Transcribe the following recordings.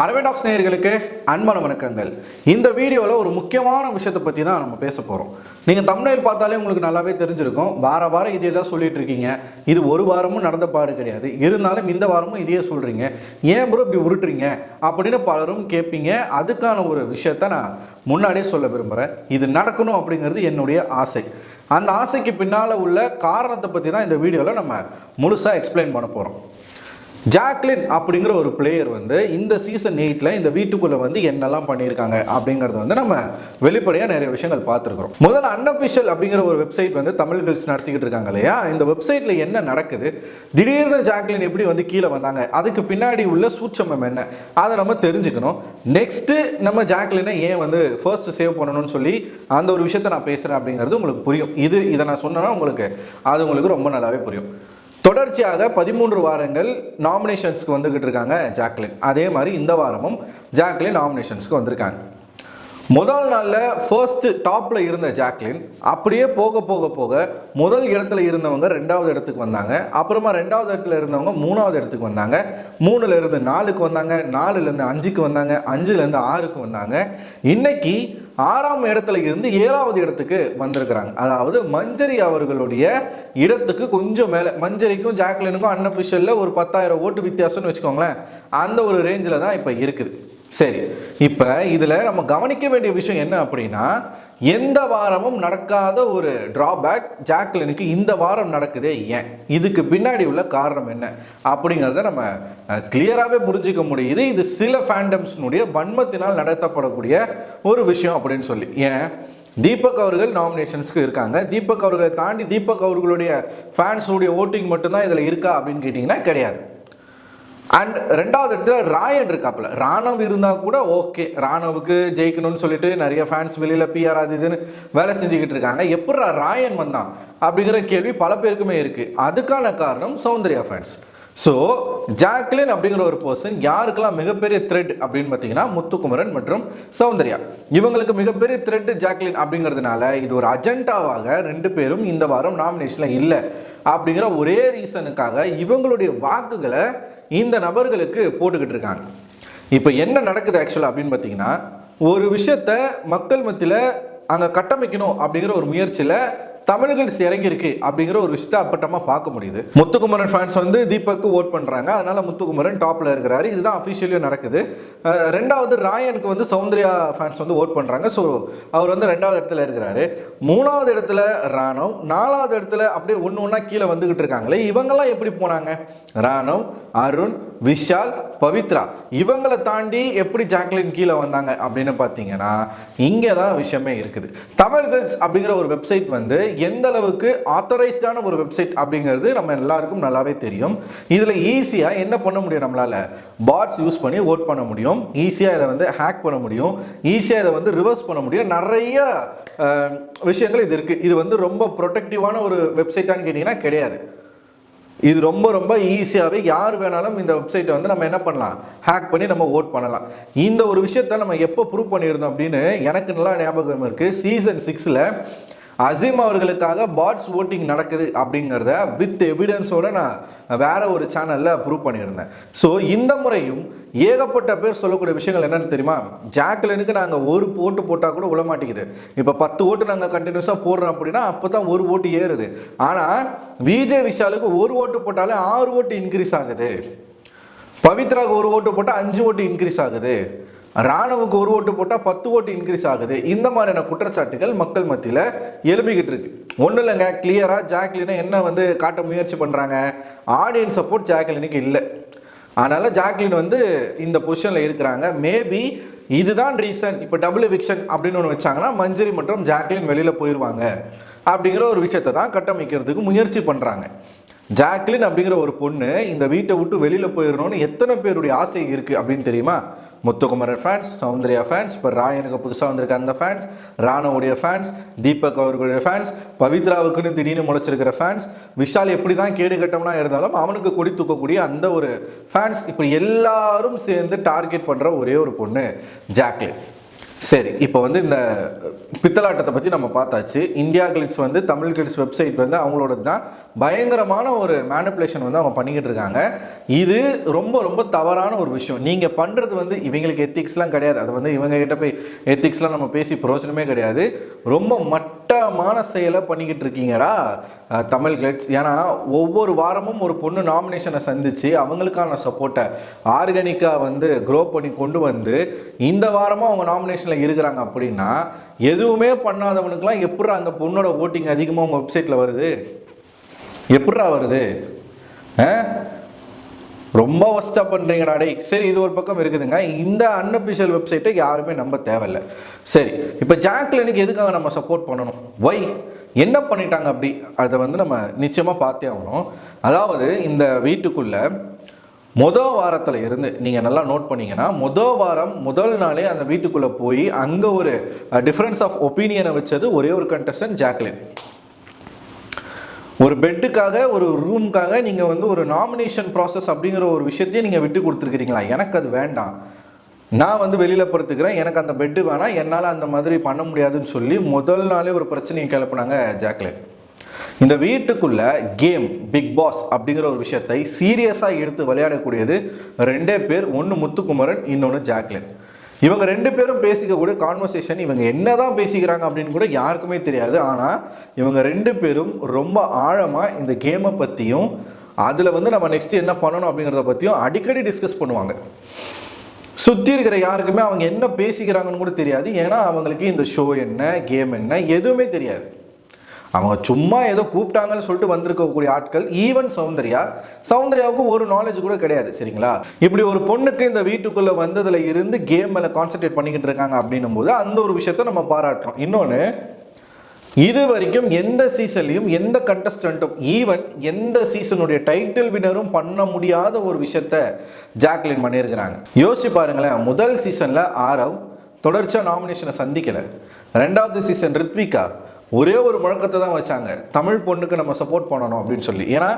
அரவேடாக்ஸ் நேயர்களுக்கு அன்பான வணக்கங்கள். இந்த வீடியோவில் ஒரு முக்கியமான விஷயத்தை பற்றி தான் நம்ம பேச போகிறோம் நீங்கள் தமிழில் பார்த்தாலே உங்களுக்கு நல்லாவே தெரிஞ்சிருக்கும். வார வாரம் இதே தான் சொல்லிட்டு இருக்கீங்க. இது ஒரு வாரமும் நடந்த பாடு கிடையாது. இருந்தாலும் இந்த வாரமும் இதையே சொல்கிறீங்க ஏன் ப்ரோ இப்படி உருட்டுறீங்க? அப்படின்னு பலரும் கேட்பீங்க. அதுக்கான ஒரு விஷயத்த நான் முன்னாடியே சொல்ல விரும்புகிறேன் இது நடக்கணும் அப்படிங்கிறது என்னுடைய ஆசை. அந்த ஆசைக்கு பின்னால் உள்ள காரணத்தை பற்றி தான் இந்த வீடியோவில் நம்ம முழுசாக எக்ஸ்பிளைன் பண்ண போகிறோம் ஜாக்லின் அப்படிங்கிற ஒரு பிளேயர் வந்து இந்த சீசன் எயிட்டில் இந்த வீட்டுக்குள்ளே வந்து என்னெல்லாம் பண்ணியிருக்காங்க அப்படிங்கிறது வந்து நம்ம வெளிப்படையாக நிறைய விஷயங்கள் பார்த்துருக்குறோம். முதல்ல அன்அஃபிஷியல் அப்படிங்கிற ஒரு வெப்சைட் வந்து தமிழ் கேர்ள்ஸ் நடத்திக்கிட்டு இருக்காங்க இல்லையா? இந்த வெப்சைட்டில் என்ன நடக்குது? திடீர்னு ஜாக்லின் எப்படி வந்து கீழே வந்தாங்க? அதுக்கு பின்னாடி உள்ள சூட்சமம் என்ன? அதை நம்ம தெரிஞ்சுக்கணும். நெக்ஸ்ட்டு நம்ம ஜாக்லினை ஏன் வந்து ஃபர்ஸ்ட் சேவ் பண்ணணும்னு சொல்லி அந்த ஒரு விஷயத்தை நான் பேசுகிறேன் அப்படிங்கிறது உங்களுக்கு புரியும். இது இதை நான் சொன்னேன்னா உங்களுக்கு அது உங்களுக்கு ரொம்ப நல்லாவே புரியும். தொடர்ச்சியாக பதிமூன்று வாரங்கள் நாமினேஷன்ஸ்க்கு வந்துக்கிட்டு இருக்காங்க ஜாக்லின். அதே மாதிரி இந்த வாரமும் ஜாக்லின் நாமினேஷன்ஸ்க்கு வந்திருக்காங்க. முதல் நாளில் ஃபர்ஸ்ட் டாப்பில் இருந்த ஜாக்லின் அப்படியே போக போக போக முதல் இடத்துல இருந்தவங்க ரெண்டாவது இடத்துக்கு வந்தாங்க. அப்புறமா ரெண்டாவது இடத்துல இருந்தவங்க மூணாவது இடத்துக்கு வந்தாங்க. மூணுலேருந்து நாலுக்கு வந்தாங்க நாலுலேருந்து அஞ்சுக்கு வந்தாங்க அஞ்சுலேருந்து ஆறுக்கு வந்தாங்க. இன்னைக்கு ஆறாம் இடத்துல இருந்து ஏழாவது இடத்துக்கு வந்திருக்கிறாங்க. அதாவது மஞ்சரி அவர்களுடைய இடத்துக்கு கொஞ்சம் மேலே மஞ்சரிக்கும் ஜாக்லினுக்கும் அன்அஃபிஷியலில் ஒரு பத்தாயிரம் ஓட்டு வித்தியாசம்னு வச்சுக்கோங்களேன். அந்த ஒரு ரேஞ்சில் தான் இப்போ இருக்குது. சரி இப்போ இதில் நம்ம கவனிக்க வேண்டிய விஷயம் என்ன அப்படின்னா எந்த வாரமும் நடக்காத ஒரு டிராபேக் ஜாக்லினுக்கு இந்த வாரம் நடக்குதே ஏன்? இதுக்கு பின்னாடி உள்ள காரணம் என்ன? அப்படிங்கிறத நம்ம கிளியராகவே புரிஞ்சிக்க முடியுது. இது சில ஃபேண்டம்ஸ்னுடைய வன்மத்தினால் நடத்தப்படக்கூடிய ஒரு விஷயம் அப்படின்னு சொல்லி. ஏன்? தீபக் அவர்கள் நாமினேஷன்ஸ்க்கு இருக்காங்க. தீபக் அவர்களை தாண்டி தீபக் அவர்களுடைய ஃபேன்ஸுடைய ஓட்டிங் மட்டும்தான் இதில் இருக்கா அப்படின்னு கேட்டிங்கன்னா கிடையாது. அண்ட் ரெண்டாவது இடத்துல ராயன் இருக்காப்புல. ராணவ் இருந்தால் கூட ஓகே ராணவுக்கு ஜெயிக்கணும்னு சொல்லிட்டு நிறைய ஃபேன்ஸ் வெளியில் பிஆர் அது இதுன்னு வேலை செஞ்சுக்கிட்டு இருக்காங்க. எப்படா ராயன் வந்தான் அப்படிங்கிற கேள்வி பல பேருக்குமே இருக்குது அதுக்கான காரணம் சௌந்தர்யா ஃபேன்ஸ் ஸோ ஜாக்லின் அப்படிங்கிற ஒரு பர்சன் யாருக்கெல்லாம் மிகப்பெரிய த்ரெட் அப்படின்னு பார்த்தீங்கன்னா முத்துக்குமரன் மற்றும் சௌந்தர்யா. இவங்களுக்கு மிகப்பெரிய த்ரெட் ஜாக்லின் அப்படிங்கிறதுனால இது ஒரு அஜெண்டாவாக ரெண்டு பேரும் இந்த வாரம் நாமினேஷனில் இல்லை. அப்படிங்கிற ஒரே ரீசனுக்காக இவங்களுடைய வாக்குகளை இந்த நபர்களுக்கு போட்டுக்கிட்டு இருக்காங்க. இப்போ என்ன நடக்குது ஆக்சுவலாக அப்படின்னு பார்த்தீங்கன்னா ஒரு விஷயத்த மக்கள் மத்தியில் அங்கே கட்டமைக்கணும் அப்படிங்கிற ஒரு முயற்சியில் தமிழர்கள் இறங்கியிருக்கு அப்படிங்கிற ஒரு விஷயத்தை அப்பட்டமாக பார்க்க முடியுது. முத்துக்குமரன் ஃபேன்ஸ் வந்து தீபக்கு ஓட் பண்ணுறாங்க அதனால முத்துக்குமரன் டாப்பில் இருக்கிறாரு. இதுதான் அஃபிஷியலியும் நடக்குது. ரெண்டாவது ராயனுக்கு வந்து சௌந்தர்யா ஃபேன்ஸ் வந்து ஓட் பண்ணுறாங்க ஸோ அவர் வந்து ரெண்டாவது இடத்துல இருக்கிறாரு. மூணாவது இடத்துல ராணவ் நாலாவது இடத்துல அப்படியே ஒன்று ஒன்றா கீழே வந்துக்கிட்டு இருக்காங்களே. இவங்கெல்லாம் எப்படி போனாங்க? ராணவ் அருண் விஷால் பவித்ரா. இவங்களை தாண்டி எப்படி ஜாக்லின் கீழே வந்தாங்க அப்படின்னு பார்த்தீங்கன்னா இங்கே தான் விஷயமே இருக்குது. தமிழ் கேர்ள்ஸ் அப்படிங்கிற ஒரு வெப்சைட் வந்து எந்த அளவுக்கு ஆத்தரைஸ்டான ஒரு வெப்சைட் அப்படிங்கிறது நம்ம எல்லாருக்கும் நல்லாவே தெரியும். இதில் ஈஸியாக என்ன பண்ண முடியும் நம்மளால்? பாட்ஸ் யூஸ் பண்ணி ஓட் பண்ண முடியும். ஈஸியாக இதை வந்து ஹேக் பண்ண முடியும். ஈஸியாக இதை வந்து ரிவர்ஸ் பண்ண முடியும். நிறைய விஷயங்கள் இது இருக்குது இது வந்து ரொம்ப ப்ரொடெக்டிவான ஒரு வெப்சைட்டான்னு கேட்டிங்கன்னா கிடையாது. இது ரொம்ப ரொம்ப ஈஸியாகவே யார் வேணாலும் இந்த வெப்சைட்டை வந்து நம்ம என்ன பண்ணலாம்? ஹேக் பண்ணி நம்ம ஓட் பண்ணலாம். இந்த ஒரு விஷயத்த நம்ம எப்போ ப்ரூவ் பண்ணியிருந்தோம் அப்படின்னு எனக்கு நல்லா ஞாபகம் இருக்குது சீசன் சிக்ஸில் அசீம் அவர்களுக்காக பாட்ஸ் ஓட்டிங் நடக்குது அப்படிங்கிறத வித் எவிடன்ஸோட நான் வேற ஒரு சேனலில் ப்ரூவ் பண்ணியிருந்தேன். ஸோ இந்த முறையும் ஏகப்பட்ட பேர் சொல்லக்கூடிய விஷயங்கள் என்னன்னு தெரியுமா? ஜாக்லினுக்கு நாங்கள் ஒரு ஓட்டு போட்டால் கூட விழ மாட்டேங்குது. இப்போ பத்து ஓட்டு நாங்கள் கண்டினியூஸாக போடுறோம் அப்படின்னா அப்போ தான் ஒரு ஓட்டு ஏறுது. ஆனால் விஜய் விஷாலுக்கு ஒரு ஓட்டு போட்டாலே ஆறு ஓட்டு இன்க்ரீஸ் ஆகுது. பவித்ராவுக்கு ஒரு ஓட்டு போட்டால் அஞ்சு ஓட்டு இன்க்ரீஸ் ஆகுது. ராணுவுக்கு ஒரு ஓட்டு போட்டால் பத்து ஓட்டு இன்க்ரீஸ் ஆகுது. இந்த மாதிரியான குற்றச்சாட்டுகள் மக்கள் மத்தியில் எழுப்பிக்கிட்டு இருக்கு. ஒன்றும் இல்லைங்க கிளியராக ஜாக்லினை என்ன வந்து காட்ட முயற்சி பண்ணுறாங்க ஆடியன்ஸ் சப்போர்ட் ஜாக்லினுக்கு இல்லை. அதனால் ஜாக்லின் வந்து இந்த பொசிஷனில் இருக்கிறாங்க. மேபி இதுதான் ரீசன் இப்போ டபுள் எவிக்ஷன் அப்படின்னு ஒன்று வச்சாங்கன்னா மஞ்சரி மற்றும் ஜாக்லின் வெளியில் போயிடுவாங்க அப்படிங்கிற ஒரு விஷயத்தை தான் கட்டமைக்கிறதுக்கு முயற்சி பண்ணுறாங்க ஜாக்லின் அப்படிங்கிற ஒரு பொண்ணு இந்த வீட்டை விட்டு வெளியில் போயிடணும்னு எத்தனை பேருடைய ஆசை இருக்குது அப்படின்னு தெரியுமா? முத்துக்குமரன் ஃபேன்ஸ் சௌந்தர்யா ஃபேன்ஸ் இப்போ ராயனுக்கு புதுசாக வந்திருக்க அந்த ஃபேன்ஸ் ராணவுடைய ஃபேன்ஸ் தீபக் அவர்களுடைய ஃபேன்ஸ் பவித்ராவுக்குன்னு திடீர்னு முளைச்சிருக்கிற ஃபேன்ஸ் விஷால் எப்படி தான் கேடு கட்டம்னா இருந்தாலும் அவனுக்கு கொடி தூக்கக்கூடிய அந்த ஒரு ஃபேன்ஸ் இப்போ எல்லாரும் சேர்ந்து டார்கெட் பண்ணுற ஒரே ஒரு பொண்ணு ஜாக்லின். சரி இப்போ வந்து இந்த பித்தலாட்டத்தை பற்றி நம்ம பார்த்தாச்சு. இந்தியா கிளிட்ஸ் வந்து தமிழ் கிளிட்ஸ் வெப்சைட் வந்து அவங்களோட தான் பயங்கரமான ஒரு மேனிப்புலேஷன் வந்து அவங்க பண்ணிக்கிட்டு இருக்காங்க. இது ரொம்ப ரொம்ப தவறான ஒரு விஷயம். நீங்கள் பண்ணுறது வந்து இவங்களுக்கு எத்திக்ஸ்லாம் கிடையாது. அது வந்து இவங்க கிட்ட போய் எத்திக்ஸ்லாம் நம்ம பேசி பிரயோஜனமே கிடையாது. ரொம்ப மட்டமான செயலை பண்ணிக்கிட்டு இருக்கீங்கடா தமிழ் கிளட்ஸ் ஏன்னா ஒவ்வொரு வாரமும் ஒரு பொண்ணு நாமினேஷனை சந்தித்து அவங்களுக்கான சப்போர்ட்டை ஆர்கானிக்காக வந்து க்ரோ பண்ணி கொண்டு வந்து இந்த வாரமும் அவங்க நாமினேஷனில் இருக்கிறாங்க அப்படின்னா எதுவுமே பண்ணாதவனுக்குலாம் எப்படிடா அந்த பொண்ணோட ஓட்டிங் அதிகமாக உங்கள் வெப்சைட்டில் வருது? எப்படா வருது? ஆ? ரொம்ப ஒஸ்ட்டாக பண்ணுறீங்கடா டேய். சரி இது ஒரு பக்கம் இருக்குதுங்க. இந்த அன்அபிஷியல் வெப்சைட்டை யாருமே நம்ப தேவையில்ல. சரி இப்போ ஜாக்லினுக்கு எதுக்காக நம்ம சப்போர்ட் பண்ணணும்? ஒய் என்ன பண்ணிட்டாங்க அப்படி? அதை வந்து நம்ம நிச்சயமாக பார்த்தே ஆகணும். அதாவது இந்த வீட்டுக்குள்ளே மொதல் வாரத்தில் இருந்து நீங்கள் நல்லா நோட் பண்ணீங்கன்னா மொதல் வாரம் முதல் நாளே அந்த வீட்டுக்குள்ளே போய் அங்கே ஒரு டிஃப்ரென்ஸ் ஆஃப் ஒப்பீனியனை வச்சது ஒரே ஒரு கண்டஸ்டன் ஜாக்லின் ஒரு பெட்டுக்காக ஒரு ரூமுக்காக நீங்கள் வந்து ஒரு நாமினேஷன் ப்ராசஸ் அப்படிங்கிற ஒரு விஷயத்தையே நீங்கள் விட்டு கொடுத்துருக்கிறீங்களா? எனக்கு அது வேண்டாம். நான் வந்து வெளியில் படுத்துக்கிறேன். எனக்கு அந்த பெட்டு வேணாம். என்னால் அந்த மாதிரி பண்ண முடியாதுன்னு சொல்லி முதல் நாளே ஒரு பிரச்சனையை கிளப்புனாங்க ஜாக்லின். இந்த வீட்டுக்குள்ள கேம் பிக் பாஸ் அப்படிங்கிற ஒரு விஷயத்தை சீரியஸாக எடுத்து விளையாடக்கூடியது ரெண்டே பேர் ஒன்று முத்துக்குமரன் இன்னொன்று ஜாக்லின். இவங்க ரெண்டு பேரும் பேசிக்கக்கூடிய கான்வர்சேஷன் இவங்க என்னதான் பேசிக்கிறாங்க அப்படின்னு கூட யாருக்குமே தெரியாது. ஆனால் இவங்க ரெண்டு பேரும் ரொம்ப ஆழமாக இந்த கேமை பற்றியும் அதில் வந்து நம்ம நெக்ஸ்ட் என்ன பண்ணணும் அப்படிங்கிறத பற்றியும் அடிக்கடி டிஸ்கஸ் பண்ணுவாங்க. சுற்றி இருக்கிற யாருக்குமே அவங்க என்ன பேசிக்கிறாங்கன்னு கூட தெரியாது. ஏன்னா அவங்களுக்கு இந்த ஷோ என்ன கேம் என்ன எதுவுமே தெரியாது. அவங்க சும்மா ஏதோ கூப்பிட்டாங்கன்னு சொல்லிட்டு வந்திருக்கக்கூடிய ஆட்கள் ஈவன் சௌந்தர்யா சௌந்தர்யாவுக்கு ஒரு நாலேஜ் கூட கிடையாது சரிங்களா? இப்படி ஒரு பொண்ணுக்கு இந்த வீட்டுக்குள்ளே வந்ததில் இருந்து கேம் மேலே கான்சென்ட்ரேட் பண்ணிக்கிட்டு இருக்காங்க அப்படின்னும் போது அந்த ஒரு விஷயத்த நம்ம பாராட்டுறோம். இன்னொன்று இது வரைக்கும் எந்த சீசன்லையும் எந்த கண்டஸ்டண்ட்டும் ஈவன் எந்த சீசனுடைய டைட்டில் வினரும் பண்ண முடியாத ஒரு விஷயத்த ஜாக்லின் பண்ணியிருக்கிறாங்க. யோசிச்சு பாருங்களேன் முதல் சீசனில் ஆரவ் தொடர்ச்சியாக நாமினேஷனை சந்திக்கலை. ரெண்டாவது சீசன் ரித்விகா ஒரே ஒரு முழக்கத்தை தான் வச்சாங்க. தமிழ் பொண்ணுக்கு நம்ம சப்போர்ட் பண்ணணும் அப்படின்னு சொல்லி. ஏன்னா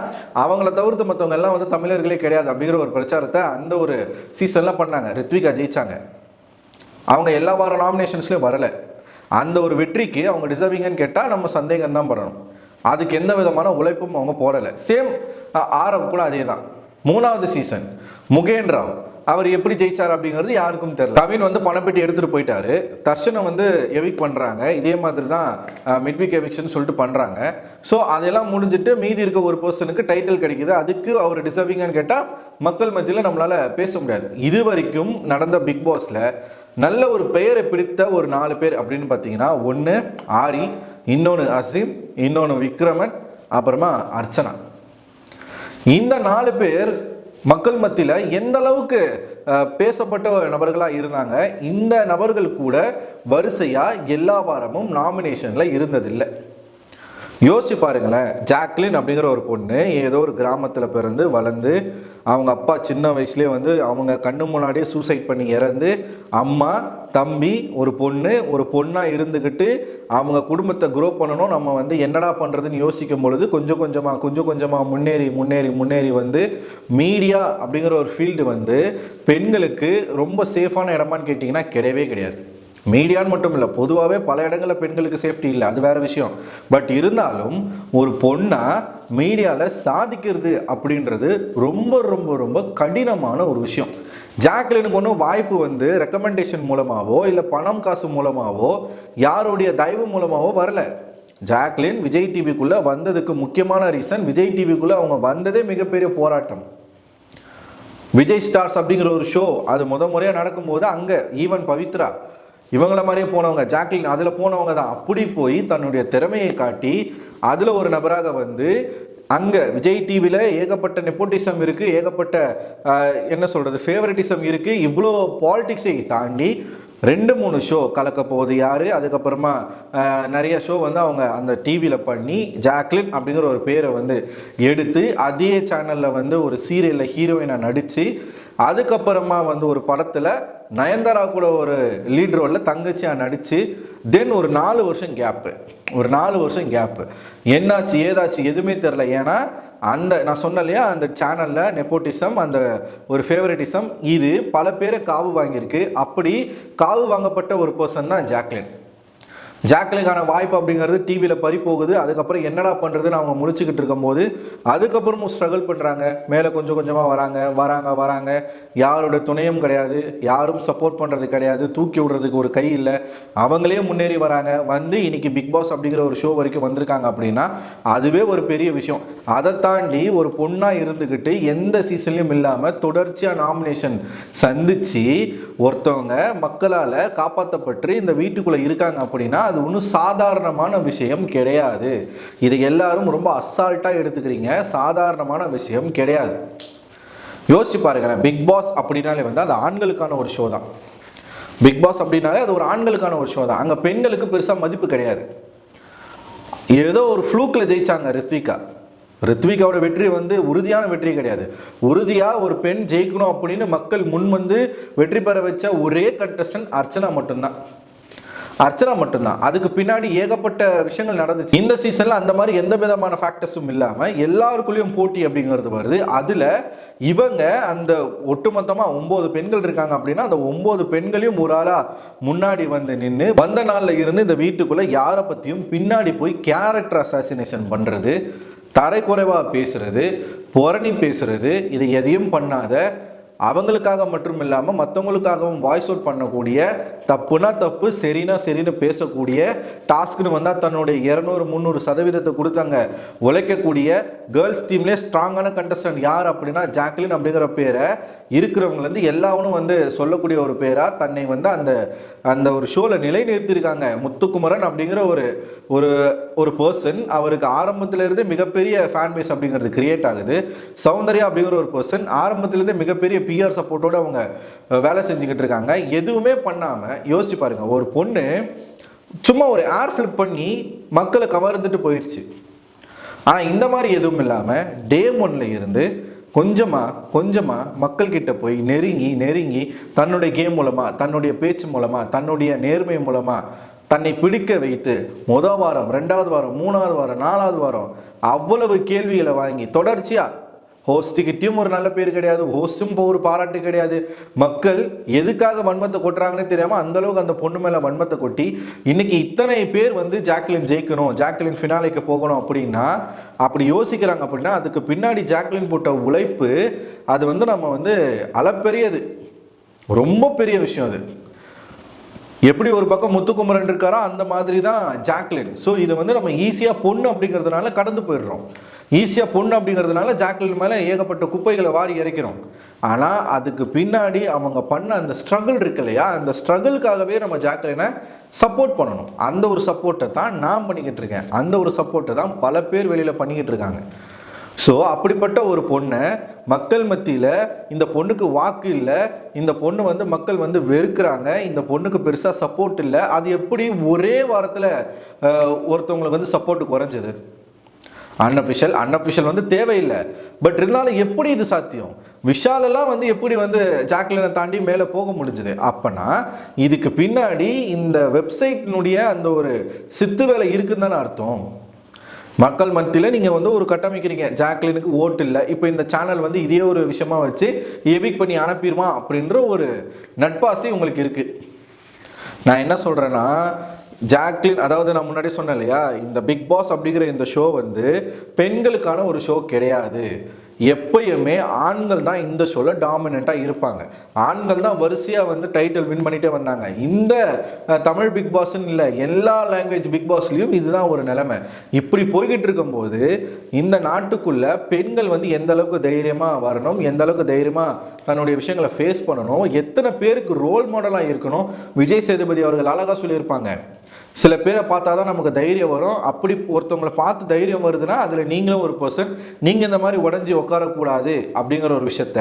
அவங்கள தவிர்த்து மற்றவங்க எல்லாம் வந்து தமிழர்களே கிடையாது அப்படிங்கிற ஒரு பிரச்சாரத்தை அந்த ஒரு சீசன்லாம் பண்ணாங்க. ரித்விகா ஜெயிச்சாங்க. அவங்க எல்லா வார நாமினேஷன்ஸ்லேயும் வரலை. அந்த ஒரு வெற்றிக்கு அவங்க டிசர்விங்கன்னு கேட்டால் நம்ம சந்தேகம் தான் பண்ணணும் அதுக்கு எந்த விதமான உழைப்பும் அவங்க போடலை. சேம் ஆரவ் கூட அதே தான் மூணாவது சீசன் முகேன் ராவ். அவர் எப்படி ஜெயிச்சார் அப்படிங்கிறது யாருக்கும் தெரியல. கவின் வந்து பணப்பெட்டி எடுத்துகிட்டு போயிட்டாரு. தர்ஷனை வந்து எவிக் பண்ணுறாங்க இதே மாதிரி தான் மிட்விக் எவிக்ஷன் சொல்லிட்டு பண்ணுறாங்க ஸோ அதெல்லாம் முடிஞ்சிட்டு மீதி இருக்க ஒரு பர்சனுக்கு டைட்டில் கிடைக்குது. அதுக்கு அவர் டிசர்விங்கன்னு கேட்டால் மக்கள் மத்தியில் நம்மளால் பேச முடியாது. இது வரைக்கும் நடந்த பிக் பாஸில் நல்ல ஒரு பெயரை பிடித்த ஒரு நாலு பேர் அப்படின்னு பார்த்தீங்கன்னா ஒன்று ஆரி இன்னொன்று அசீம் இன்னொன்று விக்ரமன் அப்புறமா அர்ச்சனா. இந்த நாலு பேர் மக்கள் மத்தியில் எந்த அளவுக்கு பேசப்பட்ட நபர்களாக இருந்தாங்க இந்த நபர்கள் கூட வரிசையாக எல்லா வாரமும் நாமினேஷனில் இருந்ததில்லை. யோசிச்சு பாருங்களேன். ஜாக்லின் அப்படிங்கிற ஒரு பொண்ணு ஏதோ ஒரு கிராமத்தில் பிறந்து வளர்ந்து அவங்க அப்பா சின்ன வயசுலேயே வந்து அவங்க கண்ணு முன்னாடியே சூசைட் பண்ணி இறந்து அம்மா தம்பி ஒரு பொண்ணு ஒரு பொண்ணாக இருந்துக்கிட்டு அவங்க குடும்பத்தை க்ரோ பண்ணணும். நம்ம வந்து என்னடா பண்ணுறதுன்னு யோசிக்கும் பொழுது கொஞ்சம் கொஞ்சமாக கொஞ்சம் கொஞ்சமாக முன்னேறி முன்னேறி முன்னேறி வந்து மீடியா அப்படிங்கிற ஒரு ஃபீல்டு வந்து பெண்களுக்கு ரொம்ப சேஃபான இடமான்னு கேட்டிங்கன்னா கிடையவே கிடையாது. மீடியான்னு மட்டும் இல்லை பொதுவாகவே பல இடங்களில் பெண்களுக்கு சேஃப்டி இல்லை அது வேறு விஷயம். பட் இருந்தாலும் ஒரு பொண்ணாக மீடியாவில் சாதிக்கிறது அப்படின்றது ரொம்ப ரொம்ப ரொம்ப கடினமான ஒரு விஷயம். ஜாக்லினுக்கு ஒன்றும் வாய்ப்பு வந்து ரெக்கமெண்டேஷன் மூலமாகவோ இல்லை பணம் காசு மூலமாகவோ யாருடைய தயவு மூலமாகவோ வரல. ஜாக்லின் விஜய் டிவிக்குள்ளே வந்ததுக்கு முக்கியமான ரீசன் விஜய் டிவிக்குள்ளே அவங்க வந்ததே மிகப்பெரிய போராட்டம். விஜய் ஸ்டார்ஸ் அப்படிங்கிற ஒரு ஷோ அது முத முறையாக நடக்கும்போது அங்கே ஈவன் பவித்ரா இவங்கள மாதிரியே போனவங்க ஜாக்லின் அதில் போனவங்க தான். அப்படி போய் தன்னுடைய திறமையை காட்டி அதில் ஒரு நபராக வந்து அங்கே விஜய் டிவியில் ஏகப்பட்ட நெப்போட்டிசம் இருக்குது ஏகப்பட்ட என்ன சொல்கிறது ஃபேவரட்டிசம் இருக்குது இவ்வளோ பாலிட்டிக்ஸை தாண்டி ரெண்டு மூணு ஷோ கலக்க போகுது யார்? அதுக்கப்புறமா நிறைய ஷோ வந்து அவங்க அந்த டிவியில் பண்ணி ஜாக்லின் அப்படிங்கிற ஒரு பேரை வந்து எடுத்து அதே சேனலில் வந்து ஒரு சீரியலில் ஹீரோயினை நடித்து அதுக்கப்புறமா வந்து ஒரு படத்தில் நயன்தாரா கூட ஒரு லீட் ரோலில் தங்கச்சியாக நடித்து தென் ஒரு நாலு வருஷம் கேப்பு ஒரு நாலு வருஷம் கேப்பு என்னாச்சு ஏதாச்சு எதுவுமே தெரில ஏன்னா அந்த நான் சொன்னேன் இல்லையா அந்த சேனலில் நெப்போட்டிசம் அந்த ஒரு ஃபேவரட்டிசம் இது பல பேரை காவு வாங்கியிருக்கு. அப்படி காவு வாங்கப்பட்ட ஒரு பர்சன் தான் ஜாக்லின். ஜாக்லினுக்கான வாய்ப்பு அப்படிங்கிறது டிவியில் பறி போகுது. அதுக்கப்புறம் என்னடா பண்ணுறதுன்னு அவங்க முடிச்சுக்கிட்டு இருக்கும்போது அதுக்கப்புறமும் ஸ்ட்ரகிள் பண்ணுறாங்க மேலே கொஞ்சம் கொஞ்சமாக வராங்க. வராங்க வராங்க. யாரோட துணையும் கிடையாது. யாரும் சப்போர்ட் பண்ணுறது கிடையாது. தூக்கி விடுறதுக்கு ஒரு கை இல்லை. அவங்களே முன்னேறி வராங்க. வந்து இன்னைக்கு பிக் பாஸ் அப்படிங்கிற ஒரு ஷோ வரைக்கும் வந்திருக்காங்க அப்படின்னா அதுவே ஒரு பெரிய விஷயம். அதை தாண்டி ஒரு பொண்ணாக இருந்துக்கிட்டு எந்த சீசன்லையும் இல்லாமல் தொடர்ச்சியாக நாமினேஷன் சந்திச்சு ஒருத்தவங்க மக்களால் காப்பாற்றப்பட்டு இந்த வீட்டுக்குள்ளே இருக்காங்க அப்படின்னா அது ஒன்றும் சாதாரணமான விஷயம் கிடையாது. இது எல்லாரும் ரொம்ப அசால்ட்டாக எடுத்துக்கிறீங்க. சாதாரணமான விஷயம் கிடையாது. யோசிச்சு பாருங்களேன். பிக் பாஸ் அப்படின்னாலே வந்து அது ஆண்களுக்கான ஒரு ஷோ தான். பிக் பாஸ் அப்படின்னாலே அது ஒரு ஆண்களுக்கான ஒரு ஷோ தான். அங்கே பெண்களுக்கு பெருசாக மதிப்பு கிடையாது. ஏதோ ஒரு ஃப்ளூக்கில் ஜெயிச்சாங்க ரித்விகா. ரித்விகாவோட வெற்றி வந்து உறுதியான வெற்றி கிடையாது. உறுதியாக ஒரு பெண் ஜெயிக்கணும் அப்படின்னு மக்கள் முன் வந்து வெற்றி பெற வச்ச ஒரே கண்டஸ்டன்ட் அர்ச்சனா மட்டும்தான். அர்ச்சனா மட்டும்தான். அதுக்கு பின்னாடி ஏகப்பட்ட விஷயங்கள் நடந்துச்சு. இந்த சீசன்ல அந்த மாதிரி எந்த விதமான ஃபேக்டர்ஸும் இல்லாம எல்லாருக்குள்ளேயும் போட்டி அப்படிங்கிறது வருது. அதுல இவங்க அந்த ஒட்டுமொத்தமா ஒன்பது பெண்கள் இருக்காங்க அப்படின்னா அந்த ஒன்பது பெண்களையும் ஒரு ஆளா முன்னாடி வந்து நின்று வந்த நாள்ல இருந்து இந்த வீட்டுக்குள்ள யாரை பத்தியும் பின்னாடி போய் கேரக்டர் அசாசினேஷன் பண்றது தரைக்குறைவா பேசுறது புரணி பேசுறது இது எதையும் பண்ணாத அவங்களுக்காக மட்டும் இல்லாமல் மற்றவங்களுக்காகவும் வாய்ஸ் அவுட் பண்ணக்கூடிய தப்புனா தப்பு சரினா சரின்னு பேசக்கூடிய டாஸ்க்னு வந்தால் தன்னுடைய இரநூறு முந்நூறு சதவீதத்தை கொடுத்தாங்க. உழைக்கக்கூடிய கேர்ள்ஸ் டீம்லேயே ஸ்ட்ராங்கான கண்டஸ்டன்ட் யார் அப்படின்னா ஜாக்லின் அப்படிங்கிற பேரை இருக்கிறவங்கலேருந்து எல்லாவனும் வந்து சொல்லக்கூடிய ஒரு பேராக தன்னை வந்து அந்த அந்த ஒரு ஷோவில் நிலைநிறுத்தியிருக்காங்க முத்துக்குமரன் அப்படிங்கிற ஒரு ஒரு ஒரு பர்சன் அவருக்கு ஆரம்பத்திலேருந்து மிகப்பெரிய ஃபேன் பேஸ் அப்படிங்கிறது கிரியேட் ஆகுது. சௌந்தர்யா அப்படிங்கிற ஒரு பர்சன் ஆரம்பத்திலேருந்து மிகப்பெரிய பிஆர் சப்போர்ட்டோட அவங்க வேலை செஞ்சுக்கிட்டு இருக்காங்க. எதுவுமே பண்ணாமல் யோசிச்சு பாருங்கள் ஒரு பொண்ணு சும்மா ஒரு ஏர் ஃபில் பண்ணி மக்களை கவர்ந்துட்டு போயிடுச்சு ஆனால் இந்த மாதிரி எதுவும் இல்லாமல் டே ஒன்ல இருந்து கொஞ்சமாக கொஞ்சமாக மக்கள்கிட்ட போய் நெருங்கி நெருங்கி தன்னுடைய கேம் மூலமாக தன்னுடைய பேச்சு மூலமாக தன்னுடைய நேர்மை மூலமாக தன்னை பிடிக்க வைத்து முதல் வாரம் ரெண்டாவது வாரம் மூணாவது வாரம் நாலாவது வாரம் அவ்வளவு கேள்விகளை வாங்கி தொடர்ச்சியாக ஹோஸ்ட்டுக்கிட்டையும் ஒரு நல்ல பேர் கிடையாது. ஹோஸ்ட்டும் இப்போ ஒரு பாராட்டு கிடையாது. மக்கள் எதுக்காக வன்மத்தை கொட்டுறாங்கன்னு தெரியாமல் அந்த அளவுக்கு அந்த பொண்ணு மேலே வன்மத்தை கொட்டி இன்னைக்கு இத்தனை பேர் வந்து ஜாக்லின் ஜெயிக்கணும் ஜாக்லின் ஃபினாலைக்கு போகணும் அப்படின்னா அப்படி யோசிக்கிறாங்க அப்படின்னா அதுக்கு பின்னாடி ஜாக்லின் போட்ட உழைப்பு அது வந்து நம்ம வந்து அளப்பெரியது. ரொம்ப பெரிய விஷயம் அது. எப்படி ஒரு பக்கம் முத்துக்குமரன் இருக்காரோ அந்த மாதிரி தான் ஜாக்லின். ஸோ இதை வந்து நம்ம ஈஸியாக பொண்ணு அப்படிங்கிறதுனால கடந்து போயிடுறோம். ஈஸியாக பொண்ணு அப்படிங்கிறதுனால ஜாக்லின் மேலே ஏகப்பட்ட குப்பைகளை வாரி இறைக்கிறோம். ஆனால் அதுக்கு பின்னாடி அவங்க பண்ண அந்த ஸ்ட்ரகிள் இருக்கு இல்லையா? அந்த ஸ்ட்ரகிளுக்காகவே நம்ம ஜாக்லினை சப்போர்ட் பண்ணணும். அந்த ஒரு சப்போர்ட்டை தான் நான் பண்ணிக்கிட்டு இருக்கேன். அந்த ஒரு சப்போர்ட்டை தான் பல பேர் வெளியில் பண்ணிக்கிட்டு இருக்காங்க. ஸோ அப்படிப்பட்ட ஒரு பொண்ணை மக்கள் மத்தியில் இந்த பொண்ணுக்கு வாக்கு இல்லை. இந்த பொண்ணு வந்து மக்கள் வந்து வெறுக்கிறாங்க. இந்த பொண்ணுக்கு பெருசாக சப்போர்ட் இல்லை. அது எப்படி ஒரே வாரத்தில் ஒருத்தவங்களுக்கு வந்து சப்போர்ட் குறைஞ்சது? அன்அஃபிஷியல் அன்அஃபிஷியல் வந்து தேவையில்லை. பட் இருந்தாலும் எப்படி இது சாத்தியம்? விஷாலெல்லாம் வந்து எப்படி வந்து ஜாக்லினை தாண்டி மேலே போக முடிஞ்சுது? அப்போனா இதுக்கு பின்னாடி இந்த வெப்சைட்டினுடைய அந்த ஒரு சித்து வேலை இருக்குன்னு தானே அர்த்தம். மக்கள் மத்தியில் நீங்கள் வந்து ஒரு கட்டமைக்கிறீங்க. ஜாக்லினுக்கு ஓட்டு இல்லை. இப்போ இந்த சேனல் வந்து இதே ஒரு விஷயமா வச்சு எவிக் பண்ணி அனுப்பிடுமா அப்படின்ற ஒரு நட்பாசை உங்களுக்கு இருக்குது நான் என்ன சொல்கிறேன்னா ஜாக்லின் அதாவது நான் முன்னாடி சொன்னேன் இல்லையா இந்த பிக் பாஸ் அப்படிங்கிற இந்த ஷோ வந்து பெண்களுக்கான ஒரு ஷோ கிடையாது. எப்பயுமே ஆண்கள் தான் இந்த ஷோவில் டாமினண்ட்டாக இருப்பாங்க. ஆண்கள் தான் வரிசையாக வந்து டைட்டில் வின் பண்ணிட்டே வந்தாங்க. இந்த தமிழ் பிக் பாஸ்ன்னு இல்லை எல்லா லாங்குவேஜ் பிக் பாஸ்லேயும் இதுதான் ஒரு நிலைமை. இப்படி போய்கிட்டு இருக்கும்போது இந்த நாட்டுக்குள்ளே பெண்கள் வந்து எந்த அளவுக்கு தைரியமாக வரணும் எந்த அளவுக்கு தைரியமாக தன்னுடைய விஷயங்களை ஃபேஸ் பண்ணணும் எத்தனை பேருக்கு ரோல் மாடலாக இருக்கணும் விஜய் சேதுபதி அவர்கள் அழகாக சொல்லியிருப்பாங்க. சில பேரை பார்த்தா தான் நமக்கு தைரியம் வரும். அப்படி ஒருத்தவங்களை பார்த்து தைரியம் வருதுன்னா அதில் நீங்களும் ஒரு பர்சன் நீங்கள் இந்த மாதிரி உடஞ்சி உட்காரக்கூடாது அப்படிங்கிற ஒரு விஷயத்த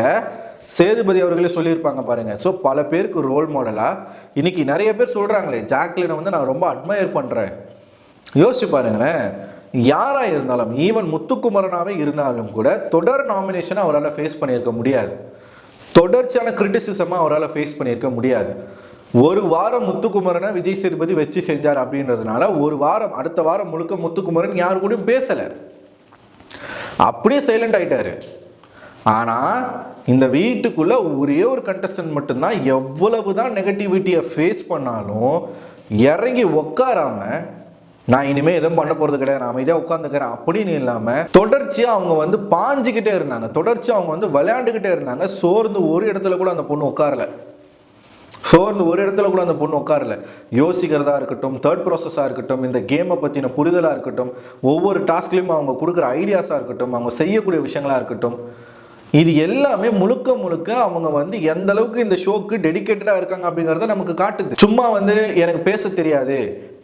சேதுபதி அவர்களே சொல்லியிருப்பாங்க பாருங்கள் ஸோ பல பேருக்கு ரோல் மாடலாக இன்றைக்கி நிறைய பேர் சொல்கிறாங்களே ஜாக்லினை வந்து நான் ரொம்ப அட்மையர் பண்ணுறேன் யோசிச்சு பாருங்களேன். யாராக இருந்தாலும் ஈவன் முத்துக்குமரனாகவே இருந்தாலும் கூட தொடர் நாமினேஷனை அவரால் ஃபேஸ் பண்ணியிருக்க முடியாது. தொடர்ச்சியான கிரிட்டிசிசமாக அவரால் ஃபேஸ் பண்ணியிருக்க முடியாது. ஒரு வாரம் முத்துக்குமரனை விஜய் சேதுபதி வச்சு செஞ்சார் அப்படின்றதுனால ஒரு வாரம் அடுத்த வாரம் முழுக்க முத்துக்குமரன் யாரு கூடயும் பேசலை. அப்படியே சைலண்ட் ஆயிட்டாரு. ஆனால் இந்த வீட்டுக்குள்ள ஒரே ஒரு கண்டஸ்டன்ட் மட்டும்தான் எவ்வளவு தான் நெகட்டிவிட்டியை ஃபேஸ் பண்ணாலும் இறங்கி உக்காராம நான் இனிமேல் எதுவும் பண்ண போகிறது கிடையாது நான் அமைதியாக உட்காந்துக்கிறேன் அப்படின்னு இல்லாமல் தொடர்ச்சியாக அவங்க வந்து பாஞ்சுக்கிட்டே இருந்தாங்க. தொடர்ச்சியாக அவங்க வந்து விளையாண்டுக்கிட்டே இருந்தாங்க. சோர்ந்து ஒரு இடத்துல கூட அந்த பொண்ணு உட்காரல ஸோ அந்த ஒரு இடத்துல கூட அந்த பொண்ணு உட்காரல. யோசிக்கிறதா இருக்கட்டும் தேர்ட் ப்ராசஸாக இருக்கட்டும் இந்த கேமை பற்றின புரிதலாக இருக்கட்டும் ஒவ்வொரு டாஸ்க்லேயும் அவங்க கொடுக்குற ஐடியாஸாக இருக்கட்டும் அவங்க செய்யக்கூடிய விஷயங்களாக இருக்கட்டும் இது எல்லாமே முழுக்க முழுக்க அவங்க வந்து எந்த அளவுக்கு இந்த ஷோக்கு டெடிகேட்டடாக இருக்காங்க அப்படிங்கிறத நமக்கு காட்டுது. சும்மா வந்து எனக்கு பேச தெரியாது.